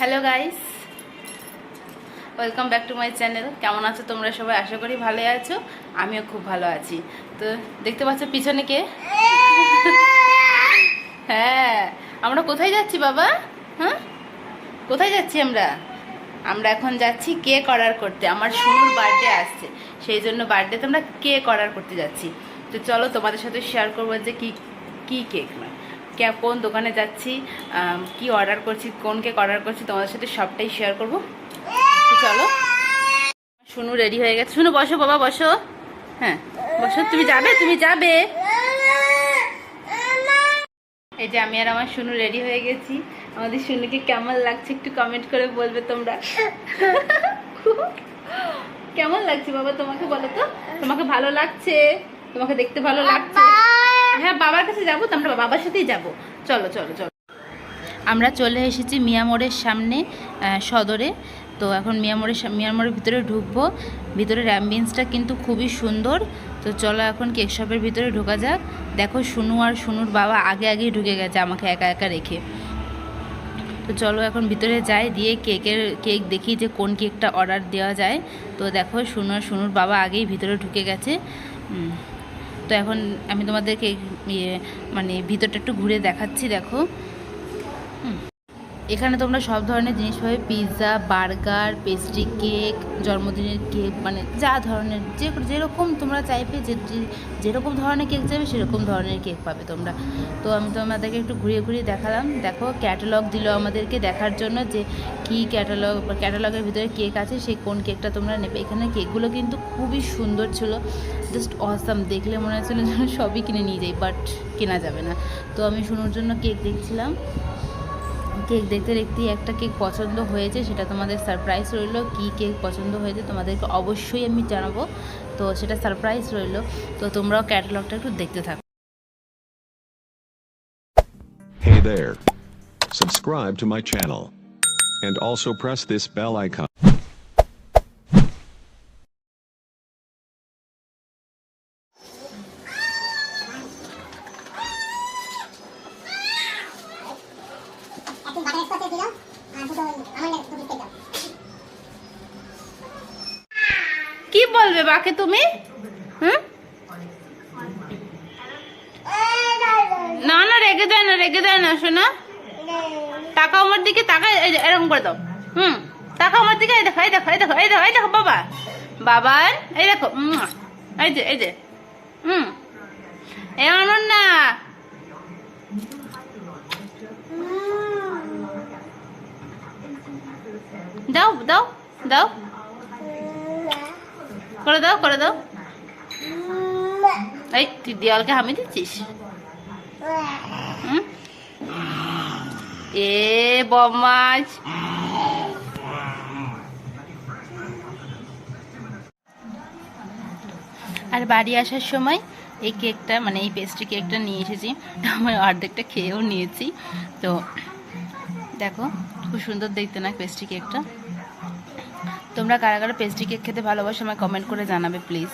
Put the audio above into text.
Hello guys, welcome back to my channel. কেমন আছো তোমরা সবাই? আশা করি ভালো আছো। আমিও খুব ভালো আছি। তো দেখতে পাচ্ছ পিছনে কে? হ্যাঁ আমরা কোথায় যাচ্ছি বাবা? হ্যাঁ? কোথায় যাচ্ছি আমরা? আমরা এখন যাচ্ছি কে করার করতে। আমার সোনুর বার্থডে আসছে। সেই জন্য বার্থডেতে আমরা কে করার করতে যাচ্ছি। তো চলো তোমাদের সাথে শেয়ার করব যে কি কি কেক কে- কোন দোকানে যাচ্ছি কি অর্ডার করছি, কোন কেক অর্ডার করছি, তোমাদের সাথে সবটাই শেয়ার করব। চলো। শুনু রেডি হয়ে গেছে। শুনু বসো বাবা, বসো। হ্যাঁ বসো। তুমি যাবে তুমি যাবে। এই যে আমি আর আমার শুনু রেডি হয়ে গেছি। আমাদের শুনুকে কেমন লাগছে একটু কমেন্ট করে বলবে তোমরা। কেমন লাগছে বাবা তোমাকে বলো তো? তোমাকে ভালো লাগছে? তোমাকে দেখতে ভালো লাগছে? হ্যাঁ বাবার কাছে যাব, তো আমরা বাবার সাথেই যাব। চলো চলো চলো। আমরা চলে এসেছি মিয়ামোড়ের সামনে সদরে। তো এখন মিয়ামোড়ের মিয়ামোড়ের ভিতরে ঢুকবো। ভিতরের অ্যাম্বিয়েন্সটা কিন্তু খুবই সুন্দর। তো চলো এখন কেক শপের ভিতরে ঢোকা যাক। দেখো শুনু আর শুনুর বাবা আগে আগেই ঢুকে গেছে আমাকে একা একা রেখে। তো চলো এখন ভিতরে যাই, দিয়ে কেকের কেক দেখি যে কোন কেকটা অর্ডার দেওয়া যায়। তো দেখো শুনু আর শুনুর বাবা আগেই ভিতরে ঢুকে গেছে। তো এখন আমি তোমাদেরকে ইয়ে মানে ভিতরটা একটু ঘুরে দেখাচ্ছি দেখো। এখানে তোমরা সব ধরনের জিনিস পাবে। পিৎজা, বার্গার, পেস্ট্রি কেক, জন্মদিনের কেক মানে যা ধরনের, যে যেরকম তোমরা চাইবে, যে যেরকম ধরনের কেক চাইবে, সেরকম ধরনের কেক পাবে তোমরা। তো আমি তোমাদেরকে একটু ঘুরিয়ে ঘুরিয়ে দেখালাম। দেখো ক্যাটালগ দিল আমাদেরকে দেখার জন্য যে কি ক্যাটালগ ক্যাটালগের ভিতরে কেক আছে সেই কোন কেকটা তোমরা নেবে। এখানে কেকগুলো কিন্তু খুবই সুন্দর ছিল। জাস্ট অসাম দেখলে মনে হচ্ছিল যেন সবই কিনে নিয়ে যাই বাট কেনা যাবে না। তো আমি শুনোর জন্য কেক দেখছিলাম। কেক দেখতে দেখতেই একটা কেক পছন্দ হয়েছে, সেটা তোমাদের সারপ্রাইজ রইল কি কেক পছন্দ হয়েছে তোমাদেরকে অবশ্যই আমি জানাব তো সেটা সারপ্রাইজ রইল তো তোমরাও ক্যাটালগটা একটু দেখতে থাকো Hey there. Subscribe to my channel. And also press this bell icon. একটু বাটার স্কচে দিলাম আর দুটো আমার দুটো বিস্কিট দাও কি বলবে বাকে তুমি? হুম? না না, রেগে দেয় না, রেগে দেয় না, শোনা। টাকা আমার দিকে টাকা এরকম করে দাও। হুম টাকা আমার দিকে, এই দেখো এই দেখো এই দেখো এই দেখো এই দেখো, বাবা। বাবার, এই দেখো এই যে এই যে, হুম। এমন না। দাও দাও দাও। করে দাও করে দাও। এই, তুই দেওয়ালকে হামি দিচ্ছিস? এ বমাজ আর বাড়ি আসার সময় এই কেকটা মানে এই পেস্ট্রি কেকটা নিয়ে এসেছি। আমার অর্ধেকটা খেয়েও নিয়েছি। তো দেখো, খুব সুন্দর দেখতে না পেস্ট্রি কেকটা। তোমরা কারা কারা পেস্ট্রি কেক খেতে ভালোবাসো আমায় কমেন্ট করে জানাবে প্লিজ